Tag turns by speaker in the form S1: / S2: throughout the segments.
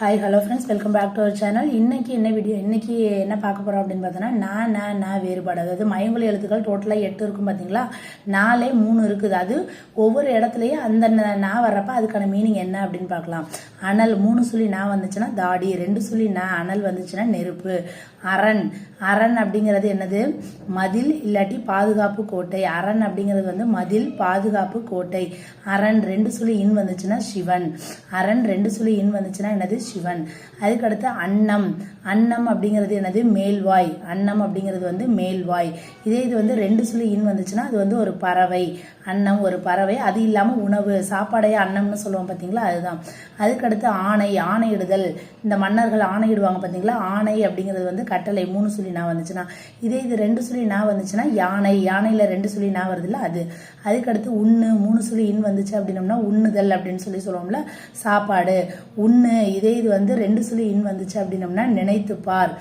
S1: Hi hello friends welcome back to our channel இன்னைக்கு என்ன video இன்றைக்கி என்ன பார்க்க போகிறோம் அப்படின்னு பார்த்தோன்னா நான் நான் நான் வேறுபாடு. அதாவது மயங்கொலி எழுத்துக்கள் டோட்டலாக எட்டு இருக்கும் பார்த்தீங்களா? நாலே மூணு இருக்குது. அது ஒவ்வொரு இடத்துலையும் அந்த நான் வர்றப்ப அதுக்கான மீனிங் என்ன அப்படின்னு பார்க்கலாம். அனல் மூணு சொல்லி நான் வந்துச்சுன்னா தாடி ரெண்டு சொல்லி நான் அனல் வந்துச்சுன்னா நெருப்பு. அரண் அரண் அப்படிங்கிறது என்னது? மதில் இல்லாட்டி பாதுகாப்பு கோட்டை. அரண் அப்படிங்கிறது வந்து மதில் பாதுகாப்பு கோட்டை. அரண் ரெண்டு சொல்லி இன் வந்துச்சுன்னா சிவன். அரண் ரெண்டு சொல்லி இன் வந்துச்சுன்னா என்னது? சிவன். அதுக்கடுத்து அன்னம். அன்னம் அப்படிங்கிறது என்னது? மேல்வாய். அன்னம் அப்படிங்கிறது வந்து மேல்வாய். இதே இது வந்து ரெண்டு சொல்லி இன் வந்துச்சுன்னா அது வந்து ஒரு பறவை. அன்னம் ஒரு பறவை. அது இல்லாமல் உணவு. சாப்பாடையே அன்னம்னு சொல்லுவோம் பார்த்தீங்களா அதுதான். அதுக்கடுத்து ஆணை. ஆணையிடுதல் இந்த மன்னர்கள் ஆணையிடுவாங்க பார்த்தீங்களா ஆணை அப்படிங்கிறது வந்து கட்டளை. மூணு சொல்லி நான் வந்துச்சுன்னா. இதே இது ரெண்டு சொல்லி நான் வந்துச்சுன்னா யானை. யானையில் ரெண்டு சொல்லி நான் வருதுல்ல அது. அதுக்கடுத்து உண்ணு. மூணு சொல்லி இன் வந்துச்சு அப்படின்னம்னா உண்ணுதல் அப்படின்னு சொல்லி சொல்லுவோம்ல? சாப்பாடு. உண்ணு. இதே இது வந்து ரெண்டு சொல்லி இன் வந்துச்சு அப்படின்னம்னா நினைத்துப் பார்.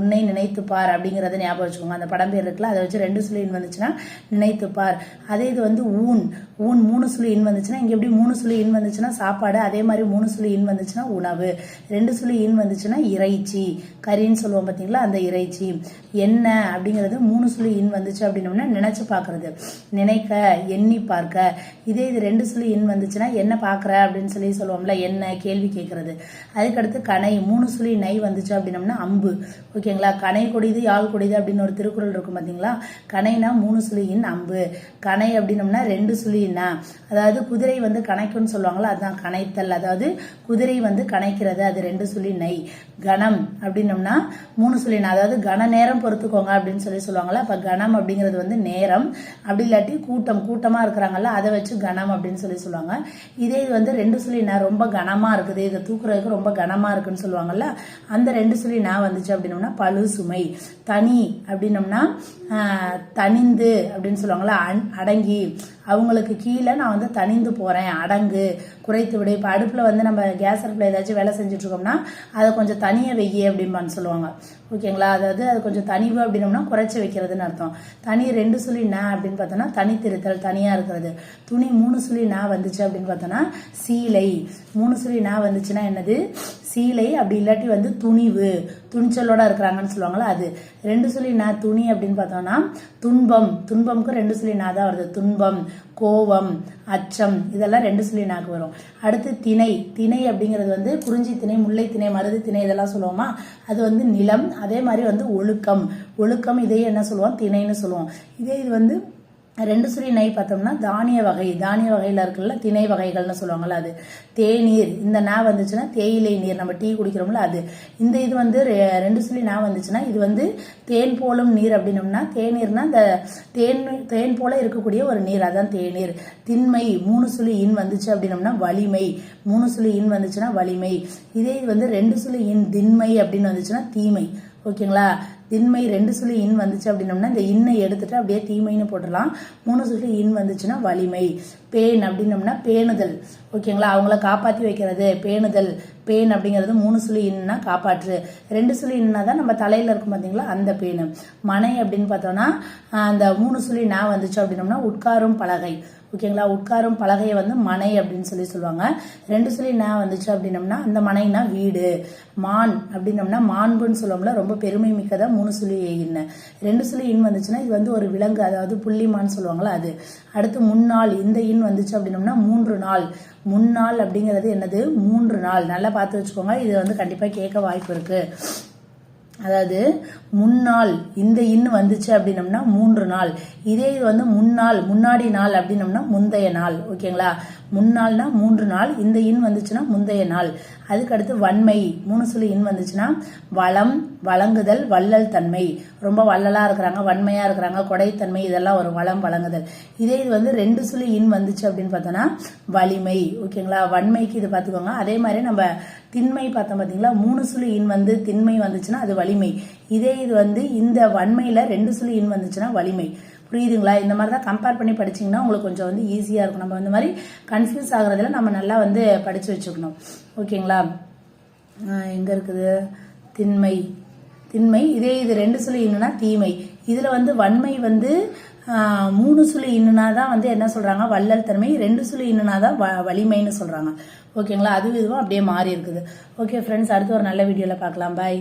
S1: உன்னை நினைத்து பார் அப்படிங்கிறத ஞாபகம் வச்சுக்கோங்க. அந்த படம் பேர் இருக்குல்ல அதை வச்சு ரெண்டு சொல்லி இன் வந்துச்சுன்னா நினைத்துப்பார் அதே இது வந்து ஊன். ஊன் மூணு சுழி இன் வந்துச்சுன்னா இங்கே எப்படி மூணு சுழி இன் வந்துச்சுன்னா சாப்பாடு அதே மாதிரி மூணு சுழி இன் வந்துச்சுன்னா உணவு. ரெண்டு சுழி இன் வந்துச்சுன்னா இறைச்சி. கறின்னு சொல்லுவோம் பார்த்தீங்களா அந்த இறைச்சி. என்ன அப்படிங்கிறது மூணு சுழி இன் வந்துச்சு அப்படின்னோம்னா நினைச்சு பார்க்கறது நினைக்க எண்ணி பார்க்க. இதே இது ரெண்டு சுழி இன் வந்துச்சுன்னா என்ன பார்க்குற அப்படின்னு சொல்லி சொல்லுவோம்ல என்ன கேள்வி கேட்கறது அதுக்கடுத்து கணை மூணு சுழி நை வந்துச்சு அப்படின்னோம்னா அம்பு. ஓகேங்களா? கணை கொடிது யாழ் கொடிது அப்படின்னு ஒரு திருக்குறள் இருக்கும் பார்த்தீங்களா கனைனா மூணு சுழியின் அம்பு. கணை அப்படின்னம்னா ரெண்டு சுழின்னா. அதாவது குதிரை வந்து கணைக்கும்னு சொல்லுவாங்களா அதுதான் கணைத்தல் அதாவது குதிரை வந்து கணைக்கிறது அது ரெண்டு சுழி நை கணம் அப்படின்னோம்னா மூணு சுழினா அதாவது கன நேரம் பொறுத்துக்கோங்க அப்படின்னு சொல்லி சொல்லுவாங்களா அப்போ கணம் அப்படிங்கிறது வந்து நேரம். அப்படி இல்லாட்டி கூட்டம் கூட்டமாக இருக்கிறாங்கல்ல அதை வச்சு கணம் அப்படின்னு சொல்லி சொல்லுவாங்க. இதே இது வந்து ரெண்டு சுழி நான் ரொம்ப கனமாக இருக்குது. இதை தூக்குறதுக்கு ரொம்ப கனமாக இருக்குன்னு சொல்லுவாங்கல்ல அந்த ரெண்டு சுழி நான் வந்துச்சு அப்படின்னோம்னா பழு சுமை தனி அப்படின்னோம்னா தனிந்து அப்படின்னு சொல்லுவாங்கல்ல அடங்கி அவங்களுக்கு கீழே நான் வந்து தனிந்து போகிறேன் அடங்கு குறைத்து விடு. இப்போ அடுப்பில் வந்து நம்ம கேஸ் அடுப்பில் ஏதாச்சும் வேலை செஞ்சுட்ருக்கோம்னா அதை கொஞ்சம் தனியை வெய்யி அப்படிம்பான்னு சொல்லுவாங்க. ஓகேங்களா? அதாவது அது கொஞ்சம் தனிவு அப்படின்னோம்னா குறைச்சி வைக்கிறதுன்னு அர்த்தம். தனி ரெண்டு சுழி நான் அப்படின்னு பார்த்தோன்னா தனித்திருத்தல் தனியாக இருக்கிறது. துணி மூணு சுழி நான் வந்துச்சு அப்படின்னு பார்த்தோன்னா சீலை. மூணு சுழி நான் வந்துச்சுன்னா என்னது? சீலை அப்படி இல்லாட்டி வந்து துணிவு துணிச்சலோட இருக்கிறாங்கன்னு சொல்லுவாங்கல்ல அது ரெண்டு சொல்லி நான் துணி அப்படின்னு பார்த்தோம்னா துன்பம் துன்பம்க்கு ரெண்டு சொல்லி நான் தான் வருது. துன்பம் கோபம் அச்சம் இதெல்லாம் ரெண்டு சொல்லி நாக்கு வரும். அடுத்து திணை திணை அப்படிங்கிறது வந்து குறிஞ்சி திணை முல்லை திணை மருது திணை இதெல்லாம் சொல்லுவோமா? அது வந்து நிலம் அதே மாதிரி வந்து ஒழுக்கம். ஒழுக்கம் இதையே என்ன சொல்லுவோம்? திணைன்னு சொல்லுவோம். இதே இது வந்து ரெண்டு சுழி நெய் பார்த்தோம்னா தானிய வகை தானிய வகையில் இருக்குல்ல திணை வகைகள்னு சொல்லுவாங்கல்ல அது. தேநீர் இந்த நா வந்துச்சுன்னா தேயிலை நீர் நம்ம டீ குடிக்கிறோம்ல அது. இந்த இது வந்து ரெ- ரெண்டு சுழி நா வந்துச்சுன்னா இது வந்து தேன் போலும் நீர் அப்படின்னோம்னா தேநீர்னா இந்த தேன் தேன் போல இருக்கக்கூடிய ஒரு நீர் அதான் தேநீர். திண்மை மூணு சுழி இன் வந்துச்சு அப்படின்னோம்னா வலிமை. மூணு சுழி இன் வந்துச்சுன்னா வலிமை. இதே இது வந்து ரெண்டு சுழி இன் திண்மை அப்படின்னு வந்துச்சுன்னா தீமை. ஓகேங்களா? திண்மை ரெண்டு சொல்லி இன் வந்துச்சு அப்படின்னோம்னா இந்த இன்னை எடுத்துட்டு அப்படியே தீமைன்னு போட்டுடலாம். மூணு சொல்லி இன் வந்துச்சுன்னா வலிமை. பேன் அப்படின்னோம்னா பேணுதல். ஓகேங்களா? அவங்கள காப்பாற்றி வைக்கிறது. பேணுதல். பேன் அப்படிங்கிறது மூணு சுழி இன்னா காப்பாற்று. ரெண்டு சுழி இன்னா தான் நம்ம தலையில் இருக்கும் பார்த்தீங்களா அந்த பேனு. மனை அப்படின்னு பார்த்தோம்னா அந்த மூணு சுழி நான் வந்துச்சு அப்படின்னம்னா உட்காரும் பலகை. ஓகேங்களா? உட்காரும் பலகையை வந்து மனை அப்படின்னு சொல்லி சொல்லுவாங்க. ரெண்டு சொல்லி நான் வந்துச்சு அப்படின்னம்னா அந்த மனைனா வீடு. மான் அப்படின்னம்னா மாண்புன்னு சொல்லுவோம்ல ரொம்ப பெருமை மிக்கதா மூணு சொல்லி இன்னு. ரெண்டு சொல்லி இன் வந்துச்சுன்னா இது வந்து ஒரு விலங்கு அதாவது புள்ளிமான் சொல்லுவாங்களா அது. அடுத்து முன்னாள் இந்த இன் வந்துச்சு அப்படின்னம்னா மூன்று நாள். முன்னாள் அப்படிங்கிறது என்னது? மூன்று நாள். நல்லா பார்த்து வச்சுக்கோங்க. இது வந்து கண்டிப்பாக கேட்க வாய்ப்பு இருக்கு. அதாவது முன்னாள் இந்த இன்னு வந்துச்சு அப்படின்னம்னா மூன்று நாள். இதே இது வந்து முன்னாள் முன்னாடி நாள் அப்படின்னம்னா முந்தைய நாள். ஓகேங்களா? முன்னாள்னா மூன்று நாள். இந்த இன் வந்துச்சுன்னா முந்தைய நாள். அதுக்கடுத்து வன்மை. மூணு சொல்லி இன் வந்துச்சுன்னா வளம் வழங்குதல் வள்ளல் தன்மை. ரொம்ப வள்ளலாக இருக்கிறாங்க வன்மையாக இருக்கிறாங்க கொடைத்தன்மை இதெல்லாம் ஒரு வளம் வழங்குதல். இதே இது வந்து ரெண்டு சொல்லி இன் வந்துச்சு அப்படின்னு பார்த்தோன்னா வலிமை. ஓகேங்களா? வன்மைக்கு இது பார்த்துக்கோங்க. அதே மாதிரி நம்ம திண்மை பார்த்தோம் பார்த்தீங்களா? மூணு சுழி இன் வந்து திண்மை வந்துச்சுன்னா அது வலிமை. இதே இது வந்து இந்த வன்மையில் ரெண்டு சுழி இன் வந்துச்சுன்னா வலிமை. புரியுதுங்களா? இந்த மாதிரி தான் கம்பேர் பண்ணி படிச்சீங்கன்னா உங்களுக்கு கொஞ்சம் வந்து ஈஸியாக இருக்கும். நம்ம இந்த மாதிரி கன்ஃபியூஸ் ஆகுறதுல நம்ம நல்லா வந்து படித்து வச்சுக்கணும். ஓகேங்களா? எங்கே இருக்குது? திண்மை. திண்மை இதே இது ரெண்டு சொல்லி என்னன்னா தீமை. இதில் வந்து வன்மை வந்து மூணு சுழி இன்னுனா தான் வந்து என்ன சொல்கிறாங்க வள்ளல் தன்மை. ரெண்டு சுழி இன்னுனா தான் வ- வலிமைன்னு சொல்கிறாங்க ஓகேங்களா? அது இதுவும் அப்படியே மாறி இருக்குது. ஓகே ஃப்ரெண்ட்ஸ் அடுத்து ஒரு நல்ல வீடியோவில் பார்க்கலாம். பாய்